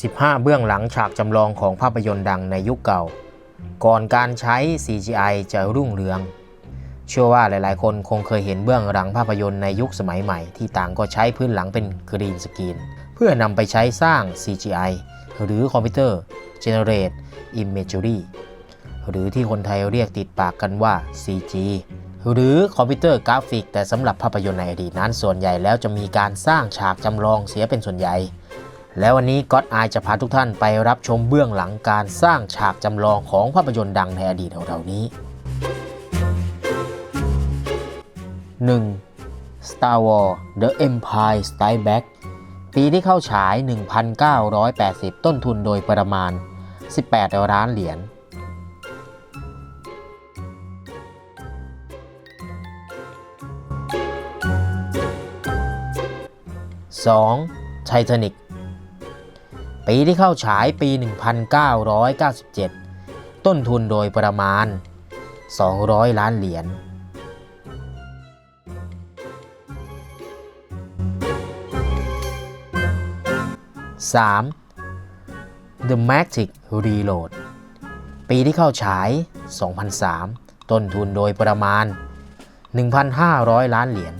15 เบื้องหลังฉากจำลองของภาพยนตร์ดังในยุคเก่า ก่อนการใช้ CGI จะรุ่งเรือง เชื่อว่าหลายๆ คนคงเคยเห็นเบื้องหลังภาพยนตร์ในยุคสมัยใหม่ ที่ต่างก็ใช้พื้นหลังเป็นกรีนสกรีน เพื่อนำไปใช้สร้าง CGI หรือ Computer Generate Imagery หรือที่คนไทยเรียกติดปากกันว่า CG หรือคอมพิวเตอร์กราฟิก แต่สำหรับภาพยนตร์ในอดีตนั้นส่วนใหญ่แล้วจะมีการสร้างฉากจำลองเสียเป็นส่วนใหญ่ แล้ววันนี้ก็อดอายจะพาทุกท่านไปรับชมเบื้องหลังการสร้างฉากจำลองของภาพยนตร์ดังในอดีตของเรานี้ 1. Star Wars The Empire Strikes Back ปีที่เข้าฉาย 1,980 ต้นทุนโดยประมาณ 18 ล้านเหรียญ 2. Titanic ปีที่เข้าฉายปี 1997 ต้นทุนโดยประมาณ 200 ล้านเหรียญ 3. The Matrix Reload ปีที่เข้าฉาย 2003 ต้นทุนโดยประมาณ 1,500 ล้านเหรียญ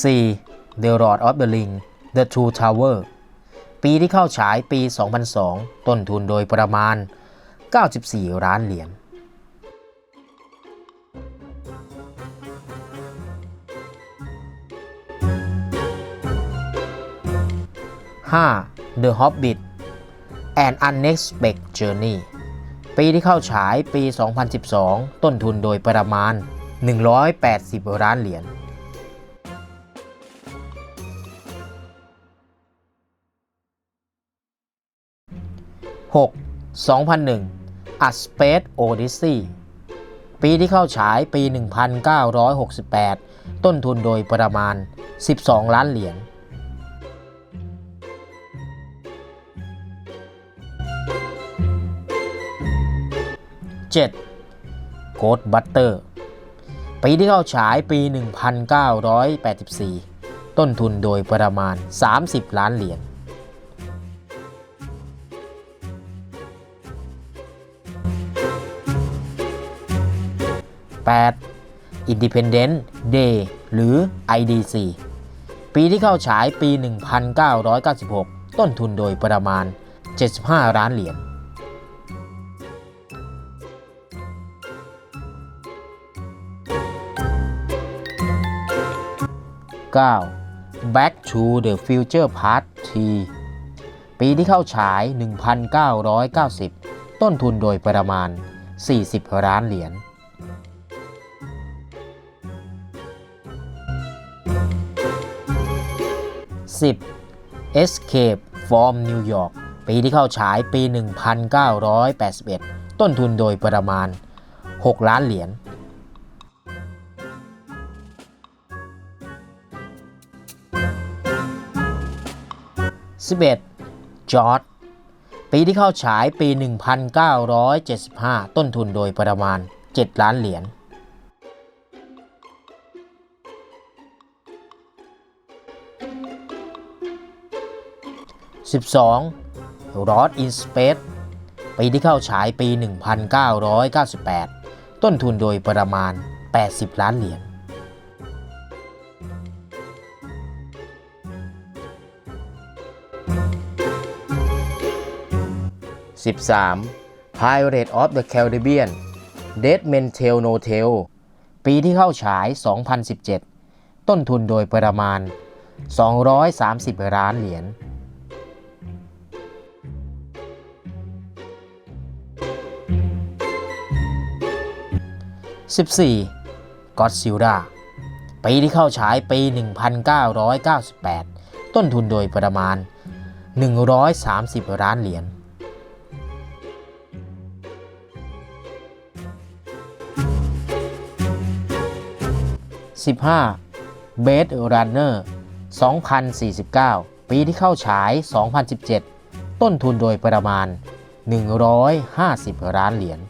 4. The Lord of the Ring The Two Tower ปีที่เข้าฉายปี 2002 ต้นทุนโดยประมาณ 94 ล้านเหรียญ 5. The Hobbit An Unexpected Journey ปีที่เข้าฉายปี 2012 ต้นทุนโดยประมาณ 180 ล้านเหรียญ 6. 2001 A Space Odyssey ปีที่เข้าฉายปี 1968 ต้นทุนโดยประมาณ 12 ล้านเหรียญ 7. Ghost Butter ปีที่เข้าฉายปี 1984 ต้นทุนโดยประมาณ 30 ล้านเหรียญ 8. Independent Day หรือ IDC ปีที่เข้าฉายปี 1996 ต้นทุนโดยประมาณ 75 ล้านเหรียญ 9. Back to the Future Part 3ปีที่เข้าฉาย 1,990 ต้นทุนโดยประมาณ 40 ล้านเหรียญ 10. Escape from New York ปีที่เข้าฉายปี 1981 ต้นทุนโดยประมาณ 6 ล้านเหรียญ 11. จอร์ดปีที่เข้าฉายปี 1975 ต้นทุนโดยประมาณ 7 ล้านเหรียญ 12. Lost in Space ปีที่เข้าฉายปี 1998 ต้นทุนโดยประมาณ 80 ล้านเหรียญ 13. Pirate of the Caribbean Dead Men Tell No Tale ปีที่เข้าฉาย 2017 ต้นทุนโดยประมาณ 230 ล้านเหรียญ 14. Godzilla ปีที่เข้าฉายปี 1998 ต้นทุนโดยประมาณ 130 ล้านเหรียญ 15. Blade Runner 2049 ปีที่เข้าฉาย 2017 ต้นทุนโดยประมาณ 150 ล้านเหรียญ